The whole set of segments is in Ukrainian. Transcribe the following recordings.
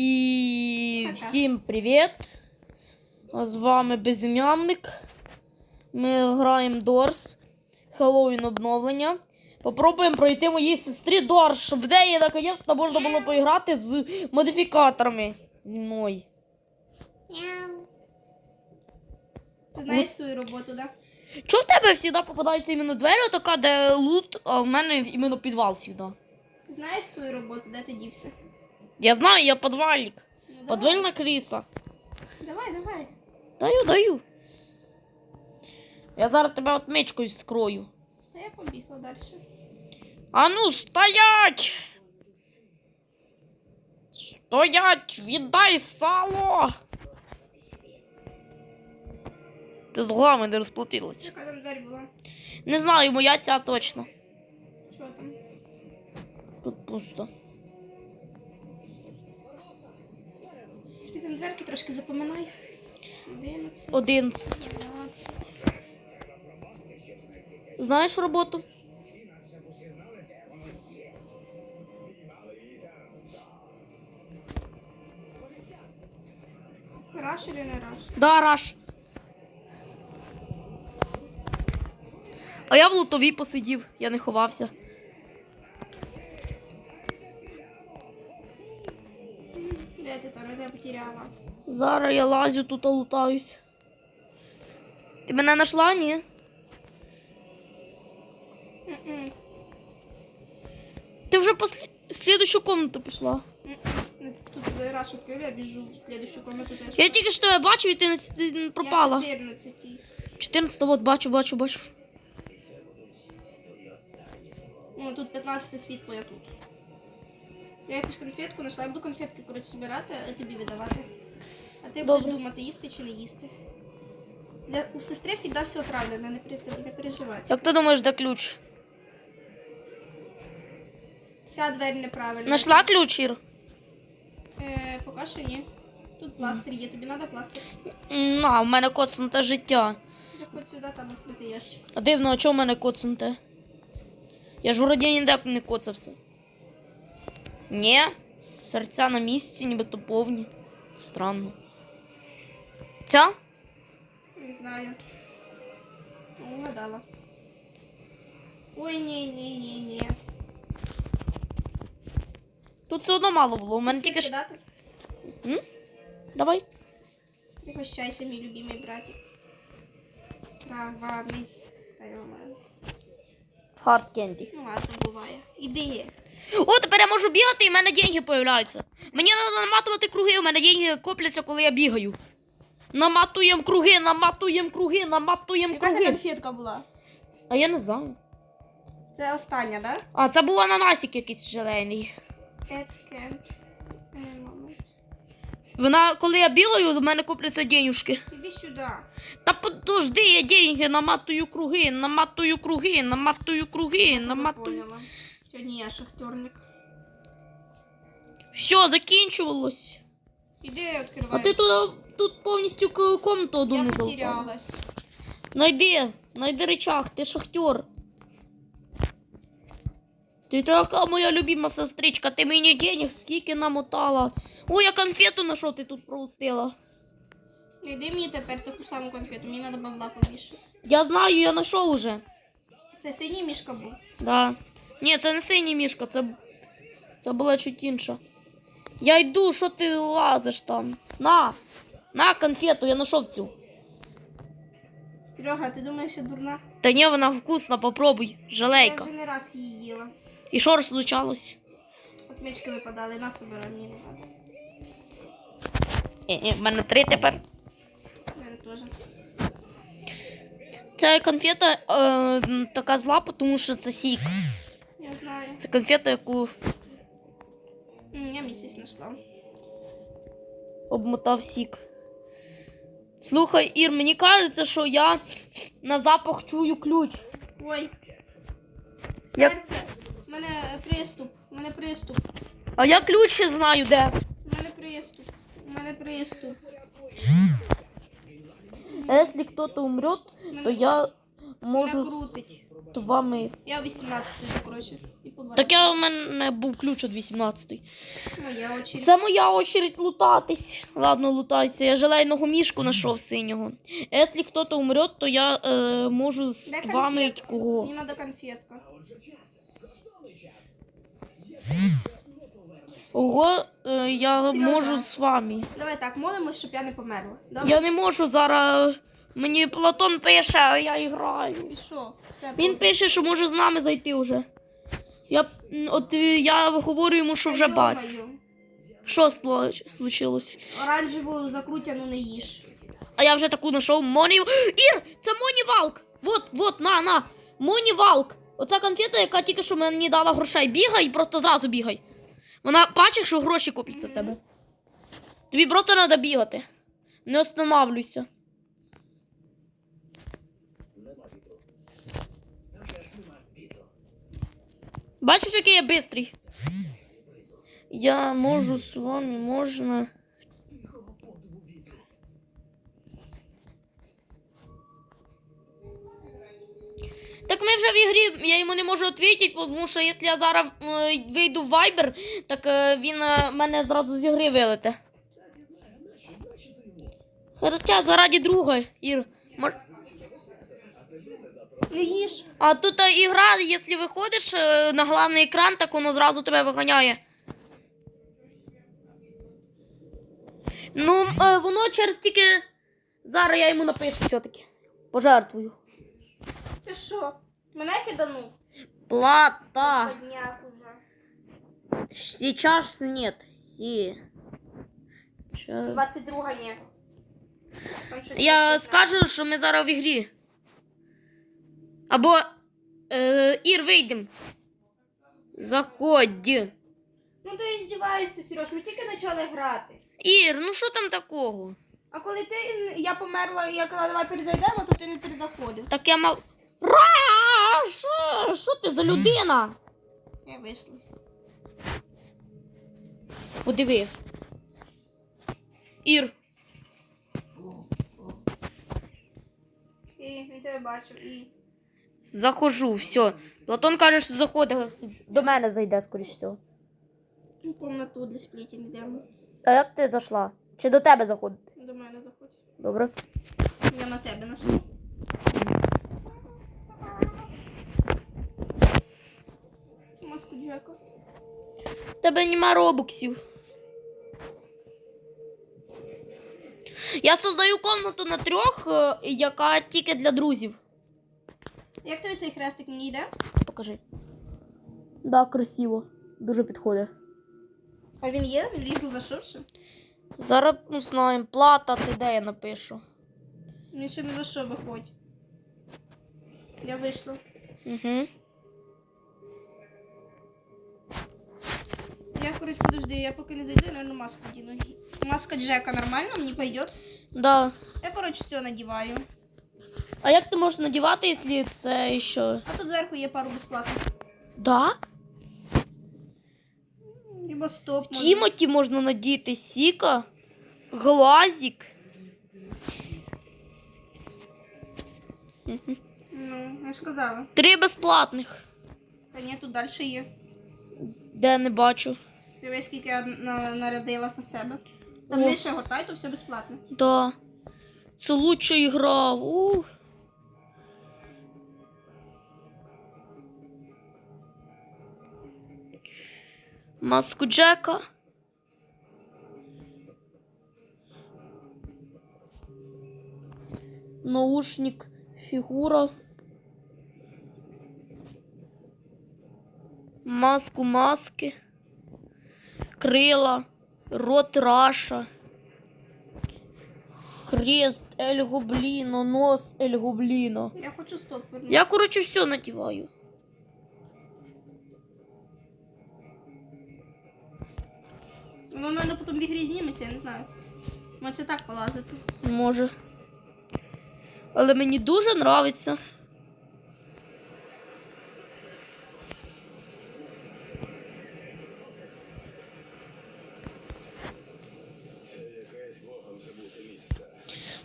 І всім привіт! З вами Безім'янник. Ми граємо Дорс. Хеллоуін обновлення. Попробуємо пройти моїй сестрі Дорс, щоб в неї наконець-то можна було поіграти з модифікаторами зі мною. Ти знаєш свою роботу, да? Чого в тебе завжди попадаються іменно двері, така, де лут, а в мене іменно підвал завжди. Ти знаєш свою роботу, де ти дівся? Я знаю, я подвальник. Ну. Подвальна криса. Давай, давай. Даю, даю. Я зараз тебе отмичкою скрою. Та я побігла далі. А ну, стоять! Стоять! Віддай сало! Ти з головами не розплатилась. Яка там двері була? Не знаю, моя ця точно. Що там? Тут пусто. Ти там дверки трошки запоминай. 11, Одинадцять. 12. Знаєш роботу? Раш или не раш? Да, раш. А я в лутовій посидів, я не ховався. Зараз я лазю тут лутаюсь. Ти мене знайшла, ні? М-м. Ти вже по слі- слідущу комнату пішла. Тут раш відкрив, я біжу в следующую комнату теж. Я тільки що тебе бачив і ти ти пропала. Я 14. 14 от бачу, бачу, бачу. Ну, тут 15 світло, я тут. Я якусь конфетку знайшла, я буду конфетки, коротше, збирати, а тобі віддавати. А ти Добре. будеш думати, їсти чи не їсти. Для... У сестри завжди все правильно, не, пере- не переживай. Як ти думаєш, де ключ? Вся двері неправильна. Знайшла ключ, Ір? Е, поки що ні. Тут пластир є, тобі треба пластир. М, На, в мене коцнуте життя. Заходь сюди, там відкритий ящик. А дивно, а чого в мене коцнуте? Я ж вроді ніде не коцався. Ні, серця на місці, нібито повні. Странно. Ця? Не знаю. Ну, Угадала. Ой, ні, ні, ні, ні. Тут все одно мало було. У мене тільки ж. Дати? М? Давай. Пригощайся, мій любимий братик. Права, міс. Та йо-моє. Хард кенді. Ну ладно, буває. Іди. О, тепер я можу бігати і в мене деньги появляються. Мені треба наматувати круги, у мене деньги копляться, коли я бігаю. Наматуємо круги, наматуємо круги, наматуємо Яка це круги. конфетка була? А я не знаю. Це остання, да? А, це був ананасик якийсь. Кеткен. Е. Вона, коли я бігаю, в мене копляться денюжки. Іди сюди. Та подожди, я деньги наматую круги, наматую круги, наматую круги, наматую. Поняла. Сьогодні я шахтерник. Все, закінчувалось. Іди відкривай. А ти тут, тут повністю комнату одну Я не залутала. потерялась. Найди, найди речах, ти шахтер. Ти така моя любима сестричка, ти мені денег скільки намотала. Ой, я конфету на що ти тут пропустила. Іди мені тепер таку саму конфету, мені треба бабла побільше. Я знаю, я знайшов уже. Це синій мішка був. Да. Ні, це не синій мішка, це, це була чуть інша. Я йду, що ти лазиш там? На! На конфету, я знайшов цю. Серега, ти думаєш, я дурна? Та ні, вона вкусна, попробуй. Жалейка. Я вже не раз її їла. І що случалось? Отмички випадали, на собирай, мені не треба. Е, в мене три тепер. У мене теж. Ця конфета е, така зла, тому що це сік. Я знаю. Це конфета, яку Я знайшла. обмотав сік. Слухай, Ір, мені кажеться, що я на запах чую ключ. Ой. Я- Серце. У мене приступ. У мене приступ. А я ключ ще знаю де. У мене приступ. У мене приступ. А якщо хтось умре, то я мене крутить. То вами. Я 18 йду, коротше. І по 20. Так я у мене був ключ від 18 Моя очередь. Це моя очередь лутатись. Ладно, лутайся. Я желейного мішку знайшов синього. Якщо хтось умре, то я е, можу з вами кого. Мені треба конфетка. Ого, е, я Серйозно? можу з вами. Давай так, молимось, щоб я не померла. Добре? Я не можу зараз. Мені Платон пише, а я граю. І що? Все, Він пише, що може з нами зайти вже. Я, от е, я говорю йому, що вже бачу. Що случилось? Оранжеву закрутяну не їж. А я вже таку знайшов. Моні... Ір, це Монівалк! Вот, вот, на, на. Монівалк. Оця конфета, яка тільки що мені дала грошей. Бігай, просто зразу бігай. Вона бачить, що гроші копляться в тебе. Тобі просто треба бігати. Не останавлюйся. Бачиш, який я бистрий? Я можу з вами, можна. Так ми вже в ігрі, я йому не можу відповідати, тому що якщо я зараз е, вийду в Viber, так е, він е, мене зразу з ігри вилете. Хоча заради друга, Ір. Мож- Не. А тут е, ігра, якщо виходиш е, на головний екран, так воно зразу тебе виганяє. Ну, е, воно через тільки. Зараз я йому напишу все-таки. Пожертвую. Ти що? Мене киданув? Плата. Сейчас нет. Си. Ща- 22 ні. Там щось Я скажу, що ми зараз в ігрі. Або. Е, Ір, вийдем. Заходь. Ну ти здіваєшся, Сереж, ми тільки почали грати. Ір, ну що там такого? А коли ти я померла і я казала, давай перезайдемо, то ти не перезаходив. Так я мав. Ра! Що? Що ти за людина? Я вийшла. Подиви. Ір, І він тебе бачив. І заходжу, все. Платон каже, що заходить. До мене зайде, скоріш всього. в комнату для сплітів йдемо. А як ти зайшла? Чи до тебе заходить? До мене заходь. Добре. Я на тебе нашла. Маску Джека. Тебе нема робоксів. Я создаю комнату на трьох, е, яка тільки для друзів. Як тобі цей хрестик мені йде? Покажи. Да, красиво. Дуже підходить. А він є? Він ліжу зашивши? Зараз ну, знаємо, плата, ти де я напишу. Він ще не зашив, виходь. Я вийшла. Угу. Я, короче, подожди, я поки не зайду, я, наверное, маску одіну. Маска Джека нормально, мені пойдет. Да. Я, короче, все надіваю. А як ти можеш надівати, якщо це ще. А тут зверху є пару безплатних. Да? Либо стоп. Тімоті можна надіти, Сіка, Глазік. Ну, я ж казала. Три безплатних. Та ні, тут далі є. Де не бачу. Дивись, скільки я на- нарядила на себе. Там О. нижче гортай, то все безплатно. Да. Це лучша ігра. Ух. Маску Джека. Наушник фігура. Маску маски. Крила. Рот Раша. Хрест Ель Гобліно, нос Ель Гобліно. Я хочу стоп вернути. Я, коротше, все надіваю. Ну, Воно, наверное, потім в ігрі я не знаю. Може так полазити. Може. Але мені дуже подобається.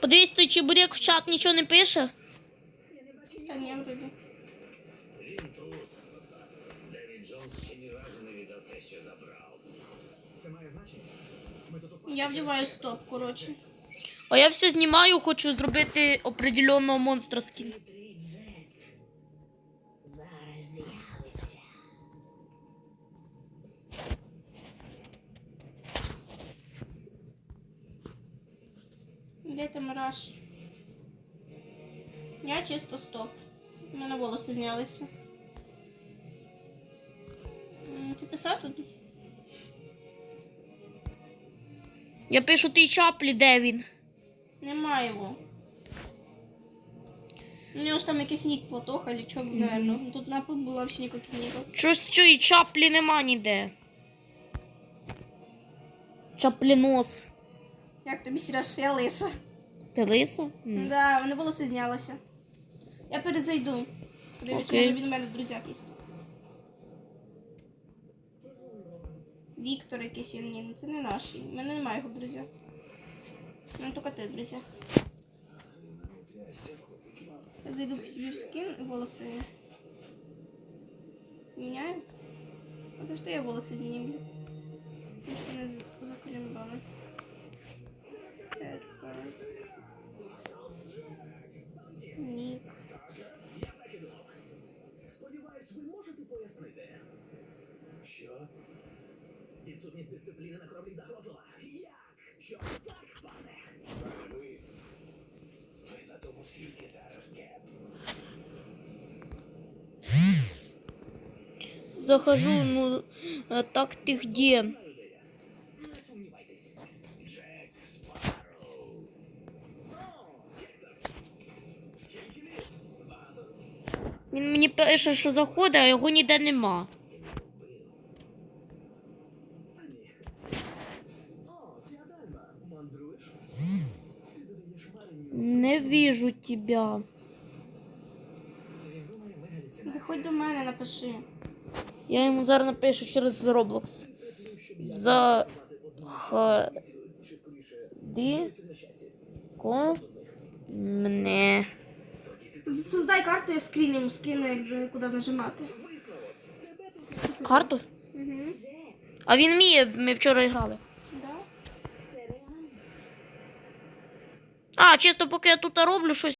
Подивись, той чебурек в чат нічого не пише. Та ні, вроді. Девід Джонс ще не Я вдіваю стоп, коротше. А я все знімаю, хочу зробити определенного монстра скін. Де ти мираж? Я чисто стоп. У мене волоси знялися. Ти писав тут? Я пишу тій чаплі, де він. Нема його. У нього ж там якийсь нік платоха чи чого, наверно. Тут напис було взагалі ніяких ніків. Щось цієї чаплі нема ніде. Чаплінос. Як тобі Сереж, я лиса? Ти лиса? М. Да, мене волоси знялося. Я перезайду. Подивлюсь, Окей. може він у мене в друзях є. Віктор якийсь ні, це не наш. У мене немає його в друзях. У мене тільки ти в друзях. Я зайду к себе в скин, волосы меняю. Потому что я волосы знімлю. Тому що вони за- заколімбали. Петка. Нік. Сподіваюсь, ви можете пояснити. Що? Відсутність дисципліни на кораблі загрозила. Як? Що так, пане? Ви. Ви на тому світі зараз, Кеп. Захожу, ну е, так ти где? Не. Він мені пише, що заходить, а його ніде нема. Та ні. О, ця дальма. Мандруєш? Ти додаєш маренню. Не вижу тебя. Заходь до мене, напиши. Я йому зараз напишу через Roblox. За х ди ко мене. Создай карту, я скрін йому скину, як куди нажимати. Карту? Угу. А він вміє, ми вчора грали. Да? А, чисто поки я тут роблю щось.